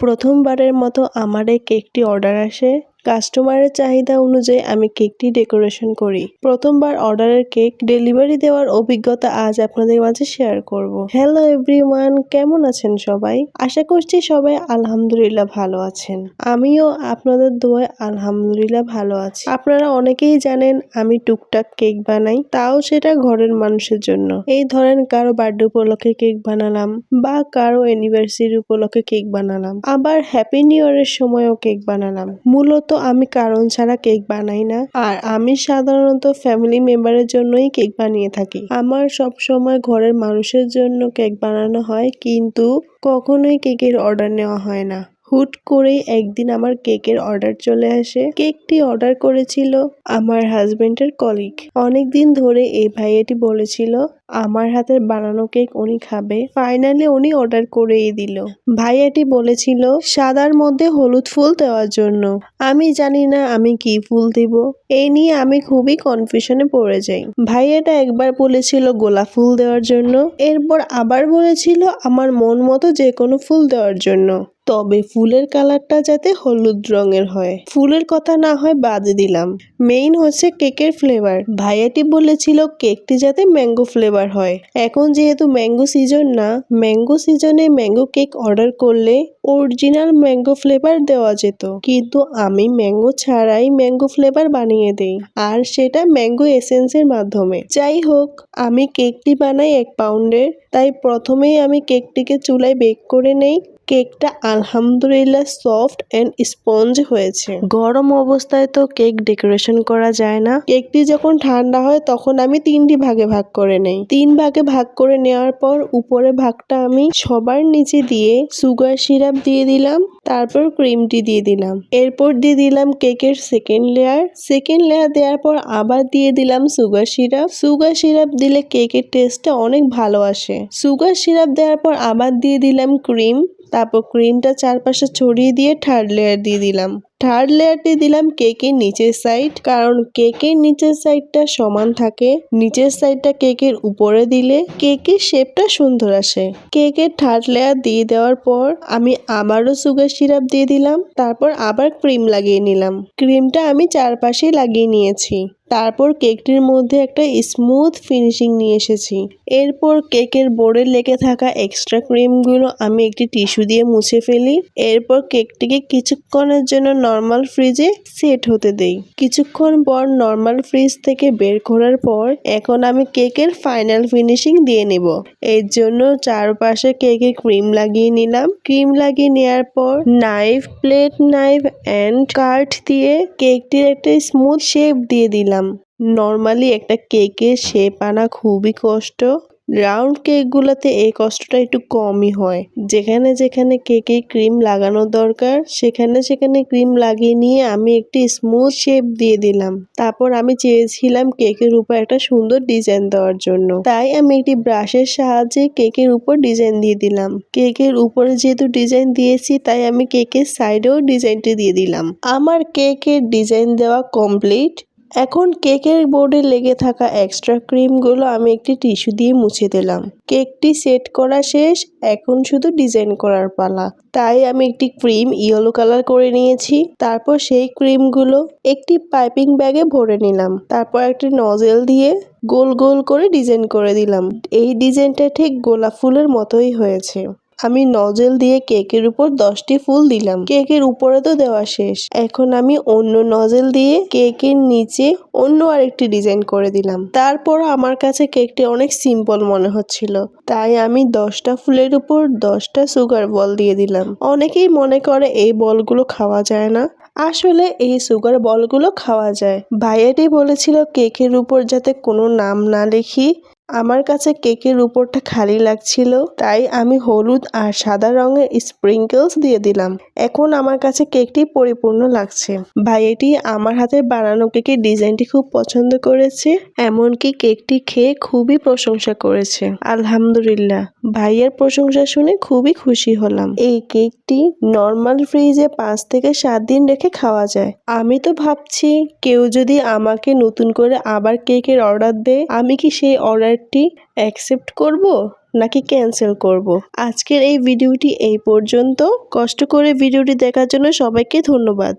প্রথমবারের মতো আমার এই কেকটি অর্ডার আসে। কাস্টমারের চাহিদা অনুযায়ী আমি কেকটি ডেকোরেশন করি। প্রথমবার অর্ডারের কেক ডেলিভারি দেওয়ার অভিজ্ঞতা আজ আপনাদের মাঝে শেয়ার করব। হ্যালো এভরিওয়ান, কেমন আছেন সবাই? আশা করছি সবাই আলহামদুলিল্লাহ ভালো আছেন। আমিও আপনাদের দোয়ায় আলহামদুলিল্লাহ ভালো আছি। আপনারা অনেকেই জানেন আমি টুকটাক কেক বানাই, তাও সেটা ঘরের মানুষের জন্য। এই ধরেন কারও বার্থডে উপলক্ষে কেক বানালাম বা কারও অ্যানিভার্সারি উপলক্ষে কেক বানালাম। আবার হ্যাপি নিউ ইয়ারের সময়ও কেক বানালাম। মূলত আমি কারণ ছাড়া কেক বানাই না। আর আমি সাধারণত ফ্যামিলি মেম্বারের জন্যই কেক বানিয়ে থাকি। আমার সব সময় ঘরের মানুষের জন্য কেক বানানো হয়, কিন্তু কখনোই কেকের অর্ডার নেওয়া হয় না। হুট করেই একদিন আমার কেকের অর্ডার চলে আসে। কেকটি অর্ডার করেছিল আমার হাজবেন্ডের কলিগ অনেকদিন ধরে এই ভাইয়াটি বলেছিল, আমার হাতের বানানো কেক উনি খাবে। ফাইনালি উনি অর্ডার করেই দিল। ভাইয়াটি বলেছিল, সাদার মধ্যে হলুদ ফুল দেওয়ার জন্য। আমি জানি না আমি কি ফুল দিব। এই নিয়ে আমি খুবই কনফিউশনে পড়ে যাই। ভাইয়াটা একবার বলেছিল, গোলাপ ফুল দেওয়ার জন্য। এরপর আবার বলেছিল, আমার মন মতো যে কোনো ফুল দেওয়ার জন্য। তবে ফুলের কালারটা যাতে হলুদ রঙের হয়। ফুলের কথা না হয় বাদ দিলাম। মেইন হচ্ছে কেকের ফ্লেভার ভাইয়াটি বলেছিল কেকটি যাতে ম্যাঙ্গো ফ্লেভার হয়। এখন যেহেতু ম্যাঙ্গো সিজন না ম্যাঙ্গো সিজনে ম্যাঙ্গো কেক অর্ডার করলে অরিজিনাল ম্যাঙ্গো ফ্লেভার দেওয়া যেত। কিন্তু আমি ম্যাঙ্গো ছাড়াই ম্যাঙ্গো ফ্লেভার বানিয়ে দেই, আর সেটা ম্যাঙ্গো এসেন্সের মাধ্যমে। যাই হোক, আমি কেকটি বানাই এক পাউন্ডের তাই প্রথমেই আমি কেকটিকে চুলায় বেক করে নেই। কেকটা আলহামদুলিল্লাহ সফট অ্যান্ড স্পঞ্জ হয়েছে। গরম অবস্থায় তো কেক ডেকোরেশন করা যায় না। কেকটি যখন ঠান্ডা হয় তখন আমি তিনটি ভাগে ভাগ করে নেই। তিন ভাগে ভাগ করে নেওয়ার পর উপরে ভাগটা আমি সবার নিচে দিয়ে সুগার সিরাপ দিয়ে দিলাম তারপর ক্রিমটি দিয়ে দিলাম। এরপর দিয়ে দিলাম কেকের সেকেন্ড লেয়ার সেকেন্ড লেয়ার দেওয়ার পর আবার দিয়ে দিলাম সুগার সিরাপ। সুগার সিরাপ দিলে কেকের টেস্টটা অনেক ভালো আসে। সুগার সিরাপ দেওয়ার পর আবার দিয়ে দিলাম ক্রিম। তারপর ক্রিমটা চারপাশে ছড়িয়ে দিয়ে থার্ড লেয়ার দিয়ে দিলাম। থার্ড লেয়ারটি দিলাম কেকের নিচের সাইড কারণ কেকের নিচের সাইডটা সমান থাকে। নিচের সাইডটা কেকের উপরে দিলে কেকের শেপটা সুন্দর আসে। কেকের থার্ড লেয়ার দিয়ে দেওয়ার পর আমি আবারও সুগার সিরাপ দিয়ে দিলাম, তারপর আবার ক্রিম লাগিয়ে নিলাম। ক্রিমটা আমি চারপাশে লাগিয়ে নিয়েছি। তারপর কেকটির মধ্যে একটা স্মুথ ফিনিশিং নিয়ে এসেছি। এরপর কেকের বোর্ডে লেগে থাকা এক্সট্রা ক্রিমগুলো আমি একটি টিস্যু দিয়ে মুছে ফেলি। এরপর কেকটিকে কিছুক্ষণের জন্য নর্মাল ফ্রিজে সেট হতে দেই। কিছুক্ষণ পর নর্মাল ফ্রিজ থেকে বের করার পর এখন আমি কেকের ফাইনাল ফিনিশিং দিয়ে নেব। এর জন্য চারপাশে কেকে ক্রিম লাগিয়ে নিলাম। ক্রিম লাগিয়ে নেওয়ার পর নাইফ প্লেট নাইফ অ্যান্ড কাঠ দিয়ে কেকটির একটা স্মুথ শেপ দিয়ে দিলাম। নর্মালি একটা কেকের শেপ আনা খুবই কষ্ট। রাউন্ড কেকগুলোতে এই কষ্টটা একটু কমই হয়। যেখানে যেখানে কেকে ক্রিম লাগানো দরকার, সেখানে সেখানে ক্রিম লাগিয়ে নিয়ে আমি একটি স্মুথ শেপ দিয়ে দিলাম। তারপর আমি চেয়েছিলাম কেকের উপর একটা সুন্দর ডিজাইন দেওয়ার জন্য। তাই আমি একটি ব্রাশের সাহায্যে কেকের উপর ডিজাইন দিয়ে দিলাম। কেকের উপরে যেহেতু ডিজাইন দিয়েছি, তাই আমি কেকের সাইডেও ডিজাইনটি দিয়ে দিলাম। আমার কেকের ডিজাইন দেওয়া কমপ্লিট এখন কেকের বোর্ডে লেগে থাকা এক্সট্রা ক্রিমগুলো আমি একটি টিস্যু দিয়ে মুছে দিলাম। কেকটি সেট করা শেষ, এখন শুধু ডিজাইন করার পালা। তাই আমি একটি ক্রিম ইয়েলো কালার করে নিয়েছি, তারপর সেই ক্রিমগুলো একটি পাইপিং ব্যাগে ভরে নিলাম। তারপর একটি নজেল দিয়ে গোল গোল করে ডিজাইন করে দিলাম। এই ডিজাইনটা ঠিক গোলাপ ফুলের মতোই হয়েছে। আমি নজেল দিয়ে কেকের উপর দশটি ফুল দিলাম। কেকের উপরে তো দেওয়া শেষ। এখন আমি অন্য নজেল দিয়ে কেকের নিচে অন্য আরেকটি ডিজাইন করে দিলাম। তারপর আমার কাছে কেকটি অনেক সিম্পল মনে হচ্ছিল। তাই আমি দশটা ফুলের উপর দশটা সুগার বল দিয়ে দিলাম। অনেকেই মনে করে এই বলগুলো খাওয়া যায় না। আসলে এই সুগার বলগুলো খাওয়া যায়। ভাইয়াটি বলেছিল কেকের উপর যাতে কোনো নাম না লিখি। আমার কাছে কেকের উপরটা খালি লাগছিল, তাই আমি হলুদ আর সাদা রঙের স্প্রিঙ্কেলস দিয়ে দিলাম। এখন আমার কাছে কেকটি পরিপূর্ণ লাগছে। ভাইয়াটি আমার হাতে বানানো কেকের ডিজাইনটি খুব পছন্দ করেছে, এমনকি কেকটি খেয়ে খুবই প্রশংসা করেছে। আলহামদুলিল্লাহ, ভাইয়ের প্রশংসা শুনে খুবই খুশি হলাম। এই কেকটি নর্মাল ফ্রিজে পাঁচ থেকে সাত দিন রেখে খাওয়া যায়। আমি তো ভাবছি, কেউ যদি আমাকে নতুন করে আবার কেকের অর্ডার দেয়, আমি কি সেই অর্ডার অর্ডারটি অ্যাকসেপ্ট করব নাকি ক্যান্সেল করব। আজকের এই ভিডিওটি এই পর্যন্ত কষ্ট করে ভিডিওটি দেখার জন্য সবাইকে ধন্যবাদ